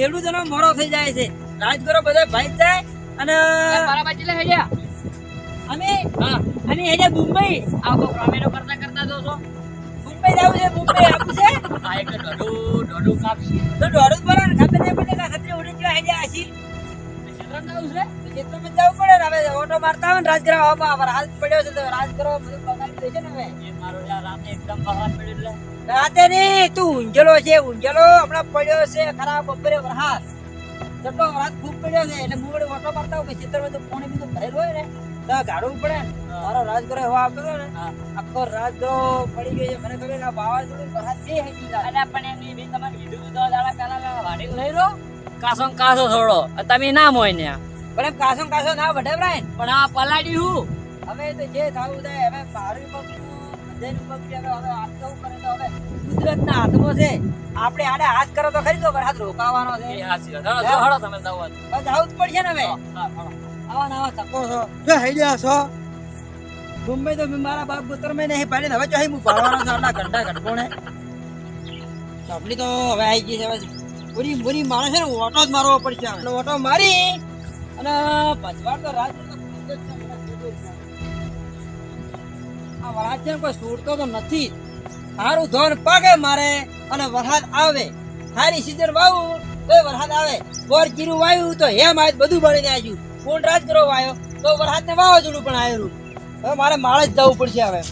આવે ખેડૂતોનો મોડો થઈ જાય છે. રાજગરો બધા ભાઈ જાય અને બરાબર ચલે હેડ્યા. અમે હા. અને એને મુંબઈ. આ તો પ્રમેરો કરતા કરતા જો છો. મુંબઈ જવું છે મુંબઈ આપવું છે. આ એક દોઢું દોઢું કાપી તો ને ખબર નહીં પડે ખતરી ઉડી જેવા હેડ્યા જવું ખેતરમાં જવું પડે ને હવે ઓટો મારતા હોય ને રાજગરા હવે પડ્યો છે તો રાજગરો બધું બગાડી છે ને હવે. મારો રાતે એકદમ બહાર પડ્યો એટલે. રાતે નહીં તું ઊંઝલો છે ઊંઝલો. હમણાં પડ્યો છે ખરાબ બપોરે વરસાદ. જેટલો વરસાદ ખૂબ પડ્યો છે એટલે મૂળ ઓટો મારતા હોય કે ચિત્રમાં તો પાણી બીજું ભરેલું હોય ને તો ગાડવું પડે. મારો રાજગ્રહ એવો આવતો હતો ને. આખો રાજગ્રહ પડી ગયો છે. મને ખબર ના જેવું વરસાદ હેડી જાય પણ એમની બી તમારે કીધું તો દાડા કાલા વાડી લઈ લો કાસો કાસો થોડો તમે ના મોય ને. પણ એમ કાસો કાસો ના વઢે પણ આ પલાડી હું. હવે તો જે થવું થાય હવે મારું પગલું બધાનું પગલું હવે હવે હાથ કેવું કરે તો હવે કુદરતના હાથમાં છે. આપણે આડે હાથ કરો તો ખરી તો રોકાવાનો છે. એ હાચી વાત. હળો તમે દવા બસ આવું જ પડશે ને હવે. આવા નવા તકો છો. જો હેડ્યા છો. મુંબઈ તો મારા બાપ પુત્ર મેં નહીં પાડીને હવે ચાહી હું પાડવાનો છું આટલા ઘંટા ઘટકોણે આપણી તો હવે આવી ગઈ છે પૂરી પૂરી માણસ છે ને ઓટો જ મારવો પડશે. ઓટો મારી અને પછવાડ તો રાત આ વરસાદ ને કોઈ છૂટતો તો નથી. સારું ધોન પાકે મારે અને વરસાદ આવે. સારી સીઝન વાવું તો વરસાદ આવે. બોર જીરું વાયું, તો હેમ આજ બધું બળીને આવ્યું કોણ રાજ કરો વાયો, તો વરસાદ ને વાવાઝોડું પણ આવ્યું હવે મારે માળે જ જવું પડશે હવે.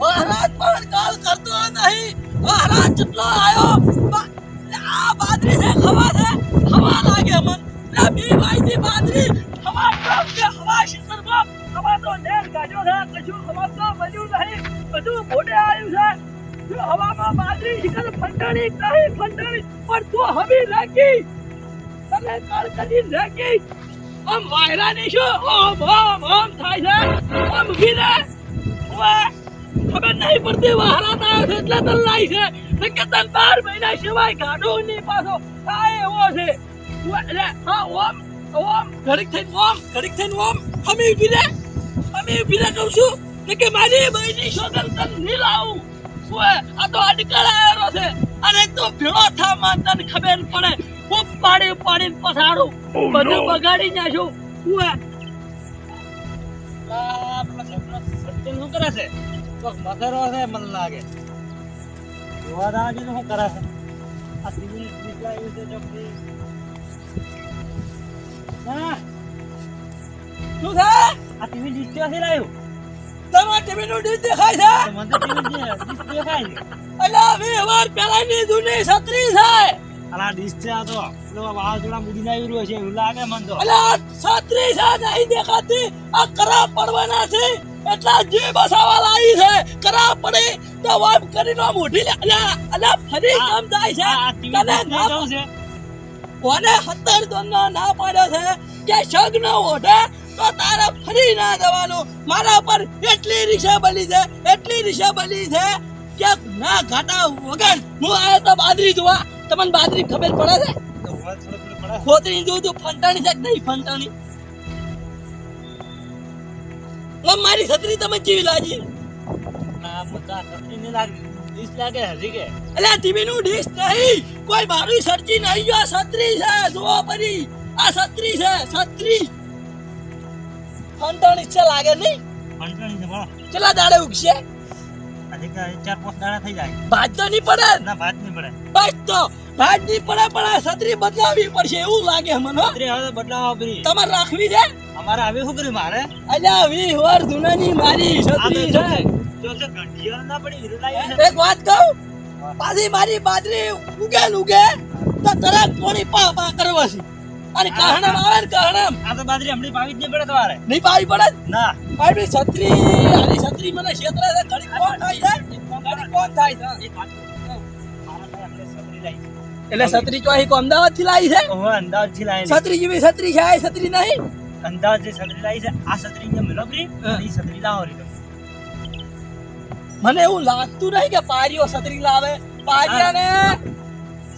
વરસાદ પણ કાલ કરતો નહીં. વરસાદ જેટલો આવ્યો આ બાદરી છે, ખવા છે. હવા લાગે મન. લે બી વાયદી બાદરી કાઢ્યો છે, કશું હવા તો બન્યું નહીં. બધું મોઢે આવ્યું છે. જો હવામાં બાજરી શીતળ ફંટાણી નહીં, ફંટાણી. પણ તું હવી રાખી. તને કાળ કદી રાખી. આમ વાયરાની શું? ઓમ ઓમ ઓમ થાય છે. આમ ગીરે ઓએ ખબર નહીં પડતી, વાહરા ના છે એટલે લાય છે. નકે તન બાર મહિના સિવાય ગાડો ની પાછો. આ એવો છે. એટલે, હા, ઓમ ઓમ, ઘડીક થઈને ઓમ, ઘડીક થઈને ઓમ. અમે ઊભી રે. અમે રે કહું છું કે મારી બહેની શોધન તન નહીં લાવું. ઓએ આ તો અડકળ આયો છે. અને એક તો ભેળો થા માં તને ખબર પડે. હું પાડી પાડીને પસાડું બધું બગાડી નાખ્યું ઓએ. સચિન શું કરે છે? કોક મથેરો છે મને લાગે. જોવા શું કરે છે? આ ટીવી નીકળાયું છે ચોકડી. ના શું છે? આ ટીવી ડિશ ક્યાંથી લાવ્યું તમારા ટીવી નું ડીશ દેખાય છે? મને તો ટીવી ડિશ દેખાય છે. અલા વી વાર પેલાની જૂની છત્રી છે. અલા ડિશ છે આ તો. પેલો વાવાઝોડા મૂડીને આવી રહ્યો છે એવું લાગે મને તો. અલા છત્રી છે નહીં દેખાતી. આ કરા પડવાના છે. એટલા જે બસાવા લાવી છે. કરા પડે. તો વાપ કરીને મોઢી લે. અલા અલા ફરી કામ જાય છે. તને ના જવું છે? કોને સત્તર દોનનો ના પાડ્યો છે કે શગ ન ઓઢે તો તારે ફરી ના જવાનું. મારા પર એટલી રીક્ષા બની છે એટલી રીક્ષા બની છે કે ના ઘાટા વગર હું આયો તો બાદરી જોવા. તમને બાદરી ખબર પડે છે? ખોતરી જોઉં તો ફંટાણી છે કે નહીં ફંટાણી? મારી છત્રી તમે કેવી લાગી? ના મને તો નહીં લાગી. ડિશ લાગે હજી કે. અલ્યા ટીવી નું ડીશ નહીં. કોઈ મારું સરજી નહીં. આ છત્રી છે જોવા પરી આ છત્રી છે છત્રી. ફંટાણી છે લાગે નહીં? કંટાળી છે બોલો કેટલા દાડે ઉગશે? ચાર પાંચ દાડા થઈ જાય. ભાજ તો નહીં પડે? ના ભાત નહીં પડે. બસ તો ભાજ નહીં પડે પણ આ છત્રી બદલાવી પડશે એવું લાગે મને. છત્રી હવે બદલાવા પડી. તમારે રાખવી છે? અમારે આવી શું મારે? અલ્યા વી જૂનાની મારી છત્રી છે. જો કે ઘંટીઓ ના પડી હીરો એક વાત કહું? પાછી મારી બાજરી ઉગે ઉગે તો તરત પોણી પા પા કરવા અને કહણમ આવે ને કહણમ. આ તો બાજરી હમણાં પાવી જ નહીં પડે તમારે. નહીં પાવી પડે ના. પાવી છત્રી. આની છત્રી મને ક્ષેત્ર છે. ઘડી કોણ થાય? છે ઘડી કોણ થાય? છે. એટલે છત્રી ચોહી કો અમદાવાદથી લાવી છે? ઓહો, અમદાવાદથી લાવી છત્રી જેવી છત્રી છે આ છત્રી નહીં? અમદાવાદ જે છત્રી લાવી છે આ છત્રી અહીંયા મેલો ફ્રી એ છત્રી લાવો રહી મને એવું લાગતું નહીં કે પારીઓ છત્રી લાવે. પારિયાને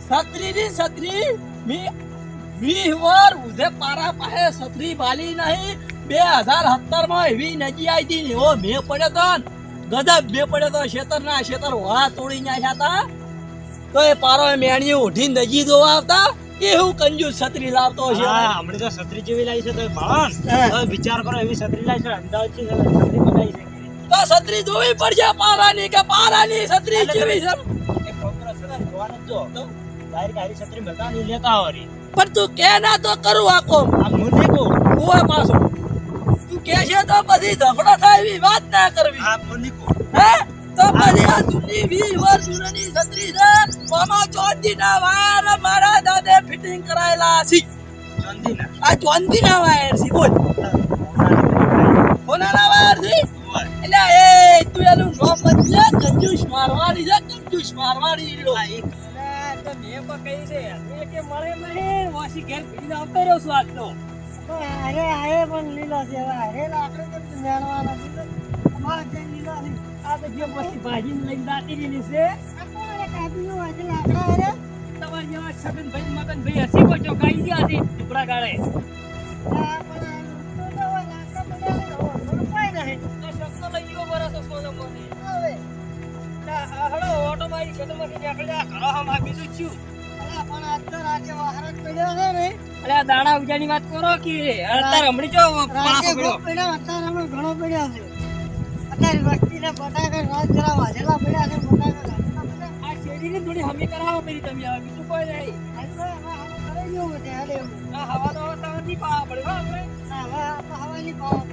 છત્રી ની છત્રી મી વીસ વાર ઉધે પારા પાસે છત્રી બાલી નહીં. બે હજાર સત્તરમાં એવી નજી આવી હતી એવો મેં પડ્યો તો ગજબ મેં પડ્યો તો શેતર ના શેતર વાળા તોડી નાખ્યા હતા તો એ પારો એ મેણીએ ઉઠીને નજી જોવા આવતા. એવું કંજૂસ છત્રી લાવતો છે. હા હમણાં તો છત્રી જેવી લાવી છે તો ભાવન વિચાર કરો એવી છત્રી લાવી છે અમદાવાદથી છત્રી બનાવી છે. તો છત્રી જોવી પડશે પારાની કે પારાની છત્રી જેવી છે. જોવાનું જો. ડાયરેક્ટ આવી છત્રી મળતા નહીં લેતા આવો રી. પણ તું કે ના તો કરું આખો નહીં પાછો. તું કે છે તો પછી ઝઘડો થાય એવી વાત ના કરવી. આ હું? તો પછી આ જૂની વીસ વર્ષ જૂની છત્રી છે. મામા ચોંદી ના વાયર મારા દાદે ફિટિંગ કરાયેલા છે. આ ચોંદી ના વાયર છે બોલ. કોનાના વાયર છે? એટલે એ તું એનું નામ બદલે કંજુસ મારવાની છે કંજૂસ મારવાડી લો આ એક અરે આયે પણ લીલો છે હવે અરે લાકડો કેમ છે મેળવાના છે અમારે જે લીલો છે. આ તો જે પછી ભાજીને લઈને દાટી લીધી છે. છે લાકડા અરે તમારા જેવા છગન ભાઈ મગન ભાઈ હસી પણ કાઈ ગયા હતી ટુકડા ગાળે. પણ તો લાકડા છે, નહીં. તો શબ્દ લઈ ગયો બરાબર સોનો મને હળો ઓટો મારી ખેતરમાંથી નીકળ્યા. ઘરો હમ આ બીજું થયું અલા, પણ આજ તો રાતે વહાર જ પડ્યો છે ને. અલે દાણા ઉજાની વાત કરો કે અત્યારે હમણી જો રાતે પડ્યો, અત્યારે હમણાં ઘણો પડ્યો છે. અત્યારે વસ્તીને બટાકા રાત જરા વાજેલા પડ્યા છે, બટાકા આ શેરડીને થોડી હમી કરાવો પેલી તમે હવે બીજું કોઈ નહીં. આજ તો હવે હવા તો નહીં પાવા પડે હો આપણે. હવે આ પાવા પડ્યા,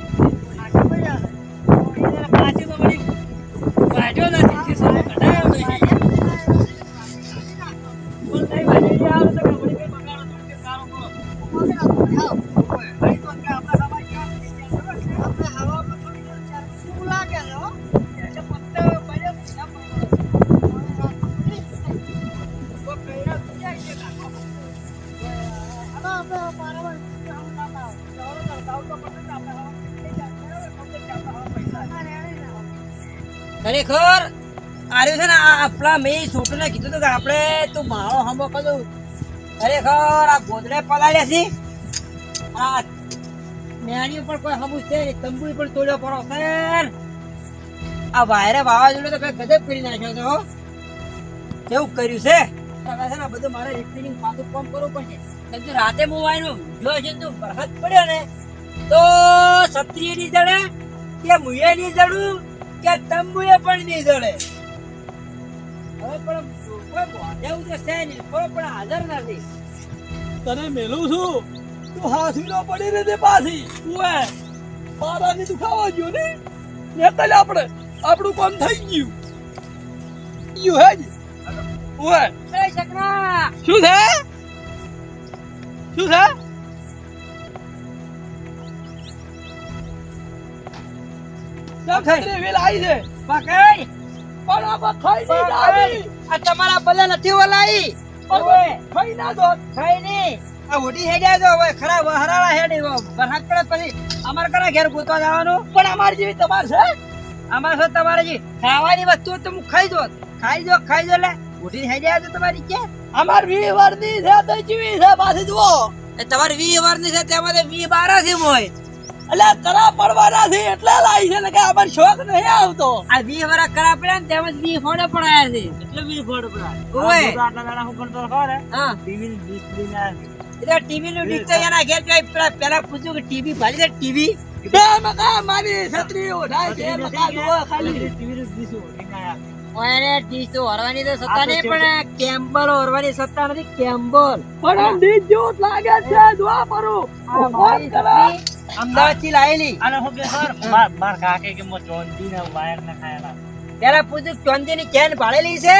ખરેખર, આર્યું છે ને આપણા મેં છોકરીને કીધું હતું કે આપણે તું મારો હમો કદું ખરેખર, આ ગોદડે પલાળ્યા છે. આ મેણી ઉપર કોઈ હમું છે તંબુ પણ તોડ્યો પડો છે. આ વાયરે વાવાઝોડું તો કઈ ગજબ કરી નાખ્યો તો કેવું કર્યું છે? છે ને બધું મારે રિપેરિંગ પાછું કામ કરવું પડશે. કેમ કે રાતે હું વાયનું જો છે તો વરસાદ પડ્યો ને. તો ક્ષત્રિય નહીં જડે કે મુયે નહીં જડું? કે તંબુએ પણ નહીં જડે. હવે પણ કોઈ બોધેવું તો છે નહીં કોઈ પણ હાજર નથી. તને મેલું છું? તું હાથી નો પડી રહે પાછી. ઓએ પારાની તું ખાવા ગયો ને? નેતલ આપણે આપણું કામ થઈ ગયું. ગયું હે જ? શકરા. શું છે? શું છે? વેલ આવી છે. પકડ પણ આમાં ખાઈ નહીં પકડ. આ તમારા બલ્લા નથી પણ ઓવે. ખાઈ ના દો ખાઈ નહીં. આ ઓઢી હેડ્યા હવે ખરા વહરાળા હેડી વરસાદ પડે પછી અમારે કરા ઘેર ગોતવા જવાનું? પણ અમારી જેવી તમાર છે? અમારે છે તમારે જે ખાવાની વસ્તુ તો હું ખાઈ દો ખાઈ દો ખાઈ દો લે. ઓઢી હેડ્યા તો તમારી કે? અમાર વી વરની છે તો જીવી છે પાછી જુઓ. એ તમારી વી વારની છે તેમાં વી બારા થી મોય એટલે કરા પડવાના છે એટલે લાવી છે ને કે અમાર શોખ નહીં આવતો. આ વી વરા કરા પડ્યા ને તેમજ વી ફોડે પડાયા છે. એટલે બી ફોડ પડા. ઓય આટલા દાડા હું કરતો ખબર હા? ટીવી ની લઈને આવ્યા એટલે ટીવી નું ડીશ તો એના ઘેર જાય પેલા પેલા પૂછ્યું કે ટીવી ભાજી દે ટીવી? બે મકા મારી છત્રી ઓઢાય છે મકા દો ખાલી. ટીવી નું ડીશ તો ઓરવાની તો સત્તા નહીં પણ કેમ્બલ ઓરવાની સત્તા નથી કેમ્બલ. પણ ડીશ જેવું લાગે છે જોવા પરું આ મારી છત્રી અમદાવાદથી લાયેલી. અને હું કે સર માર કાકે કે મો ચોંદી ને વાયર ને ખાયેલા. ત્યારે પૂછ્યું ચોંદી ની ચેન ભાળેલી છે?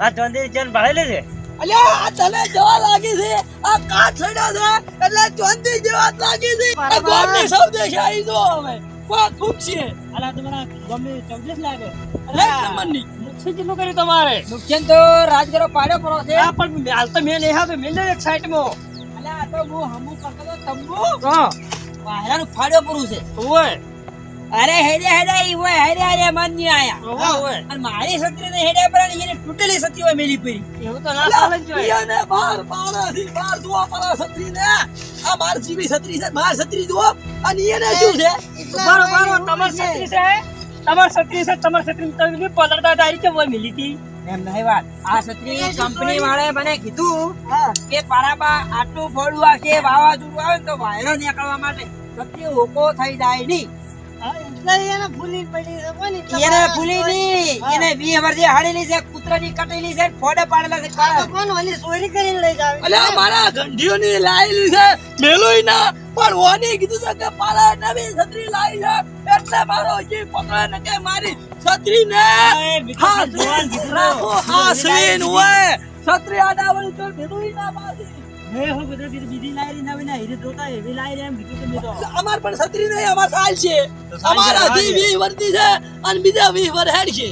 આ ચોંદી ની ચેન ભાળેલી છે. અલ્યા આ તને જવા લાગી છે? આ કા છડ્યા છે? એટલે ચોંદી જેવા લાગી છે. આ ગોળની સૌદેશ આવી જો હવે. કોઈ ખૂબ છે? અલા તમારા મને ગમે ચોવીસ લાગે. અરે નંબરની હું નુકસાન કેટલું કર્યું તમારે? નુકસાન તો રાજગરો પાડ્યો પડો છે. પણ હાલ તો મેં નહીં આવે મેં એક સાઈડમાં અલ્યા તો હું હમુ કરતો તંબુ. હા. વાયરાનું ફાડ્યો પૂરું છે. ઓય. અરે હેડે હેડે ઈ હોય હેડે હેડે મનની આયા. ઓય ઓય. અને મારી સત્રી ને હેડે પર એને તૂટેલી છત્રી હોય મેલી પડી. એવું તો ના ચાલે જો પિયાને બારથી બાર દુઆ પરા છત્રીને. આ માર જીવી સત્રી છે, માર છત્રી જુઓ. અને એને શું છે? બારો બારો તમાર સત્રી છે તમાર સત્રી છે તમાર છત્રી તો પલળતા તારી કે હોય મિલી હતી એમ નહીં વાત આ છત્રી કંપની વાળાએ મને કીધું કે પારાબા આટલું ફોડું આવશે વાવાઝોડું આવે તો વાયરો નીકળવા માટે છત્રી હોકો થઈ જાય નહીં. એને ફૂલી પડી છે કોની એને ફૂલી નહીં એને વીસ વર્ષે હાડેલી છે કૂતરાની કટેલી છે ફોડે પાડેલા છે કાળા. કોણ ઓલી ચોરી કરીને લઈ જાવ. અલ્યા મારા લાયેલી છે મેલોય ના. પણ ઓની કીધું છે કે મારા નવી છત્રી લાવી છે એટલે મારો જીવ પકડે ને કે મારી છત્રી ને હા રાખો હા સીન હોય છત્રી આડાવળી તો મેલોય ના બાજી અમાર પણ છત્રી નહીં અમાર સાલ છે. અમારા છે. અને બીજા વર્ષ હેડ છે.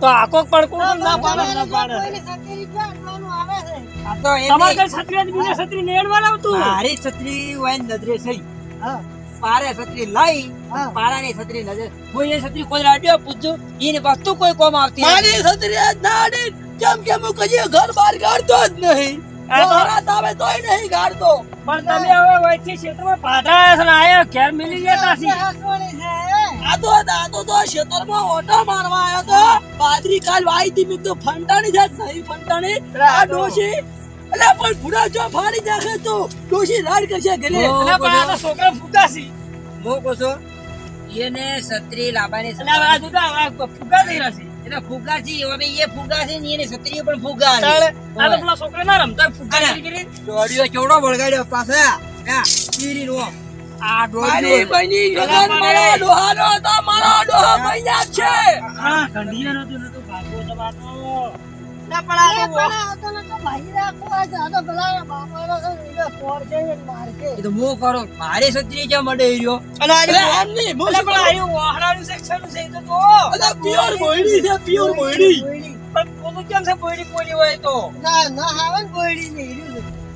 તો આખો પણ કોણ ના પાડે ના પાડે. કોઈની સકેરી છે આટલાનું આવે છે? આ તો એમ તમારે નહીં. કઈ છત્રી બીજા છત્રી નેડવા લાવતું મારી છત્રી હોય ને નજરે થઈ હા. પારે છત્રી લઈ પારાની છત્રી નજર. કોઈ એ છત્રી કોઈ રાડ્યો પૂછજો એની વસ્તુ કોઈ કોમ આવતી. મારી છત્રી જ ના કેમ કે હું કદી ઘર બહાર કાઢતો જ નહીં. આ તો- તોય નહીં કાઢતો પણ તમે હવે વચ્ચે ક્ષેત્રમાં પાદરા આવ્યા આયા ઘેર મિલી ગયા છે આ તો દાદો તો ખેતરમાં ઓટો મારવા આવ્યો તો. બાજરી કાલ વાઈ હતી મેં ફંટાણી છે ફંટાણી. આ ડોશી એટલે પણ ભૂડા જો ફાડી નાખે તો? ડોશી રાડ કરશે ઘરે ઓ, પણ આ તો છોકરા ફૂગા મો હું કહું એને એટલે હવે આ જોતા આ થઈ છે એટલે ફુગા છે હવે એ ફુગા છે ને એની છત્રીઓ પણ ફુગા છે. આ તો પેલા છોકરા ના રમતા ફૂગા. કરી. દોડીઓ કેવડો બળગાડ્યો પાછા. હા, ચીરીનો. આ મારી બની ગગન મારો ડોહાનો હતો મારો ડોહા મૈયા છે. હા કંડિયા નતું નતું ભાગવો તો બાતો ના પણ આ તો પણ આ તો નતો રાખો આ તો- આ બાપાનો છે ને છે ને એ તો હું કરું? મારી છત્રી ક્યાં મળે એ રહ્યો? અને આ શું પણ? આયું વાહડાનું સેક્શન છે એ તો જો પ્યોર બોયડી છે પ્યોર બોયડી. બોયડી. પણ પોતું કેમ છે બોયડી હોય તો? ના ના આવે ને બોયડી ને ન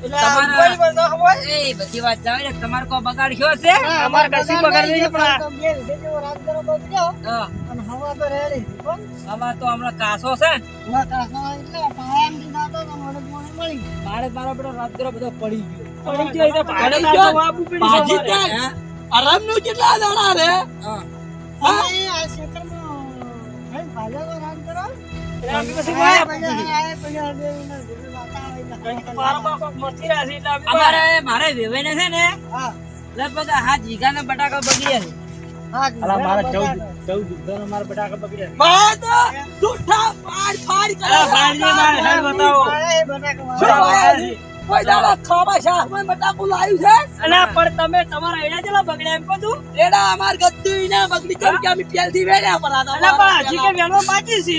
બધી વાત જાવે ને તમારે કોઈ બગાડ થયો છે? અમારે કશું બગાડ નહીં, પણ હવા તો રેડી છે, તો હમણાં કાસો છે. ને. હવા કાસો એટલે પાયામાંથી દાટો તો મોઢે મોઢે મળી. મારે મારો બેટો રાતગરો બધો પડી ગયો. પડી ગયો. હા? આરામનું કેટલા દાણા રે? આ ક્ષેત્રમાં ભાઈ ભાજપનો રાજગરો? અમારે મારે વેવાઈને છે ને લગભગ હાથ વીઘાના બટાકા બગડ્યા છે અલા મારા બટાકા. ચૌદ ચૌદ મારા બટાકા બગડ્યા છે. તો જૂઠા પાડ પાડ કરે અલા ભાઈ મારે હેડ બતાવો બટાકા શું વાળા. વાત છે? કોઈ દાડો ખાવા શાકમાં બટાકું લાવ્યું છે અલા પણ તમે તમારા એડા જેટલા બગડ્યા એમ કહું એડા અમાર ગદ્દી ને બગડી કેમ કે અમે પહેલથી વેડ્યા પર હતા. અલા પણ હજી કે વેણવા બાકી છે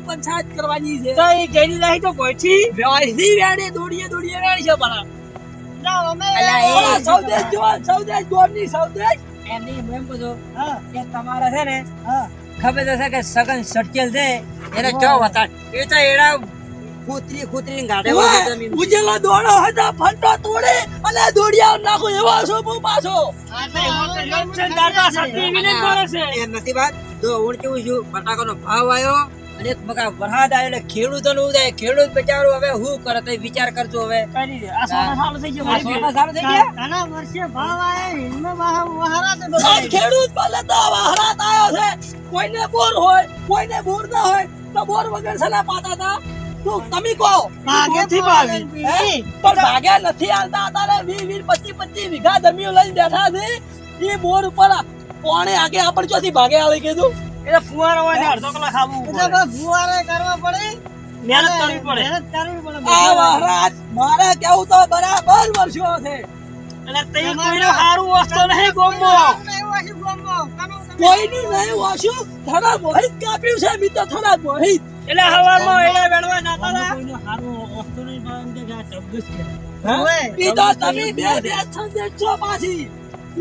પંચાયત કરવાની છે? તો એ જઈને રહી તો ગોઠી વેડથી વેડે દોડીએ દોડીએ વેડશે પર આ. ના, અમે અલા, એ- ઓલા સૌદેશ જો સૌદેશ ગામની સૌદેશ. એમ એમ કહું કે તમારે છે ને. ખબર તો છે કે સગન સટકેલ છે? એને ચો હતા એ તો એડા કૂતરી કૂતરી ગાડે ઉજેલો દોડો હતા ફંટો તોડે અને દોડિયા નાખો એવો છો બહુ પાછો. આ તો એવો તો છે. દાદા સતી એવી નહીં છે. એ નથી વાત. હું કેવું છું બટાકાનો ભાવ આવ્યો અને એક મગા વરસાદ આવ્યો એટલે ખેડૂતોનું ઉદાય ખેડૂત બચારો હવે શું કરે તો વિચાર કરજો હવે. કરી દે આ સોના સાલ થઈ ગયો સોના સારું થઈ ગયા? ઘણા વર્ષે ભાવ આયા હિલમાં વાહ- વહારા તે ખેડૂત ભલે તો વહારાત આવ્યો છે. કોઈને બોર હોય કોઈને બોર ના હોય તો બોર વગર છે પાતા હતા? તું તમે કહો? ભાગે બોરથી ભાવી. પણ ભાગ્યા નથી હાલતા ને વીસ વીસ પચીસ પચીસ વીઘા જમીન લઈને બેઠા છે. એ બોર ઉપર કોણે આગે આપણ ચોથી ભાગે આવી કીધું? એટલે ફુવારો હોય ને અડધો કલાક ખાવું એટલે ફુવારે કરવા પડે. મહેનત કરવી પડે. મહેનત કરવી પડે. આ મહારાજ મારે કેવું તો બરાબર વર્ષો છે. એટલે તે કોઈનો સારું વસ્તુ નહીં ગોમો કોઈનું નહીં વાશું થોડા મોહિત કાપ્યું છે મિત્ર થોડા મોહિત. એટલે હવારમાં એડા વેણવા જાતા હતા. હોય. એ તો તમે બે બે સંદેશ છો પાછી.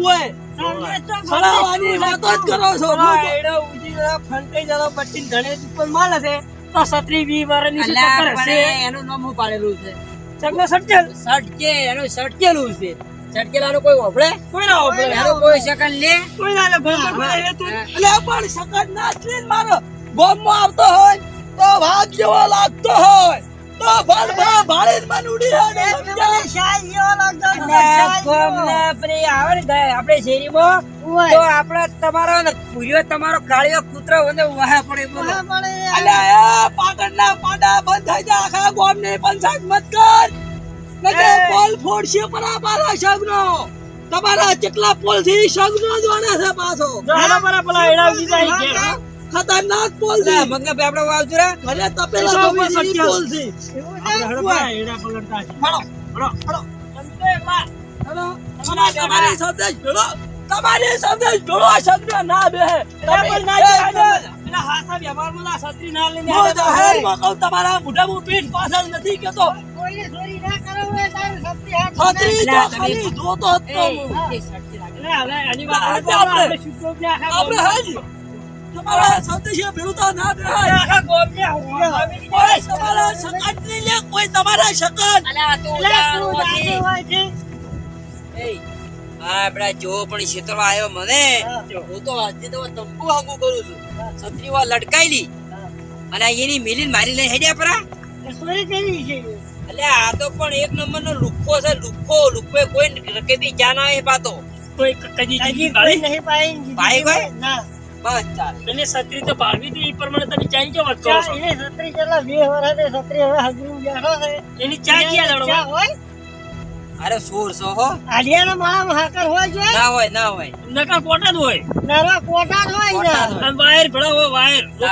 ઓય સાંજે વાતો જ કરો છો. એડો ઉજી જરા ફંટાઈ જરા પટ્ટી ધણે ઉપર માલ હશે તો સત્રી વી વારની છે અલ્યા, ટક્કર એનું નામ હું પાડેલું છે? ચકનો સટકેલ. સટકે એનું સટકેલું છે. સટકેલાનું કોઈ કોઈ ના એનું કોઈ સેકન્ડ લે? કોઈ ના લે બરાબર કોઈ તું એટલે પણ સકત નાચલીન મારો. બોમ્બમાં આવતો હોય તો ભાગ જેવો લાગતો હોય. તો ભલ ભા ભાળીને મન ઉડી આપણે શેરીમાં તો આપણે તમારો પૂર્યો તમારો કાળિયો કૂતરો વાહે પડે બોલો. હા, પણ એ- અલ્યા એ પાટણના પાડા બંધ થઈ જા આખા ગામની પંચાયત મત કર. નકે પોલ ફોડશે પર આ પાછા શગનો તમારા કેટલા પોલથી શગનો જ છે પાછો. બરાબર પેલા એડા ઉજી જાય કે હા, ખતરનાક પોલ છે મગને ભાઈ આપણે વાવજુરા ભલે તપેલા તો સત્ય. પોલ છે? આપણે હડો એડા પલટતા છે. હળો હડો. હળો અંતે બા હળો તમારી તમારી સંદેશ ભેળો. તમારી સંદેશ ભેળો આ શગનો ના બેહે એટલે પણ ના એટલે હાસા વ્યવહારમાં ના છત્રી ના લઈને હું આવ્યા જાહેરમાં કહું તમારા મોઢામાં પીઠ પાછળ નથી કેતો. કોઈને ચોરી ના કરો એ તાર છત્રી હા છત્રી તો ખાલી જોતો જ તો હું. એ છત્રી લાગે. હવે આની વાત આપણે- આપણે હાજી તમારા ના લે કોઈ. એ, આપડા જો પણ ક્ષેત્રો આવ્યો મને હું. તો આજે તો તંબુ કરું છું. લટકાયેલી. અને એની મિલીન મારી લઈને હેડ્યા પરા. એ. એટલે આ તો પણ એક નંબર નો લુખ્ખો છે લુખ્ખો લુખો કોઈ રકેબી ક્યાં ના આવે પાતો. કોઈ કદી ભાઈ નહીં ના. બસ ચાલ. એને સત્રી તો ભાળવી હતી એ પ્રમાણે તમે ચાઈ કેમ વાત કરો એને છત્રી કેટલા બે વર્ષે છત્રી હવે હજુ બેઠો છે. એની ચા ક્યાં ચા હોય? અરે સોર સો હો. આલિયાના માળામાં હાકર હોય જોઈએ ના હોય ના હોય. નકા કોટા જ હોય. નરવા કોટા જ હોય ને અને વાયર હોય વાયર. તો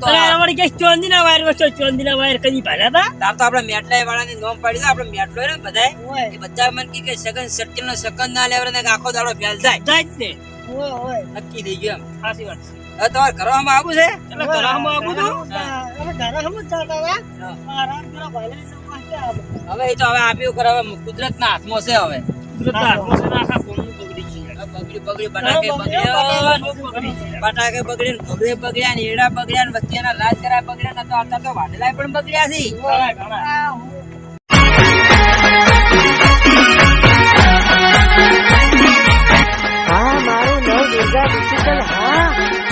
તો અરે આ કે ચોંદીના વાયર વચ્ચે ચોંદીના વાયર કદી ભાલ્યા હતા? તાતો આપણે મેટલાઈ વાળાની નોમ પાડી દે આપણે મેટલો ને બધાય એ બધા મને કે સગન સટકેલ નો સકન ના લેવડે ને આખો દાડો ફેલ જાય જાય જ ને. હોય હોય. નક્કી થઈ ગયું એમ. સાચી વાત છે. હવે તમારે કરવામાં આવું છે? એટલે કરાવવામાં આવું છું? અમે ઘરે જતા હતા. હા. આરામ કરો તો હવે એ તો હવે આપ્યું કરે હવે કુદરત ના હાથમાં છે હવે. કુદરતના હાથમાં છે ને આખા ગોમનું બગડી બગડી બટાકે બગડ્યો, બગડ્યો બગડી. બગડ્યા બગડ્યા ને ને વચ્ચેના રાજ કરા બગડ્યા ને તો અત્યારે તો વાડલાય પણ બગડ્યા છે. ઘણા, ઘણા. આ હું- હા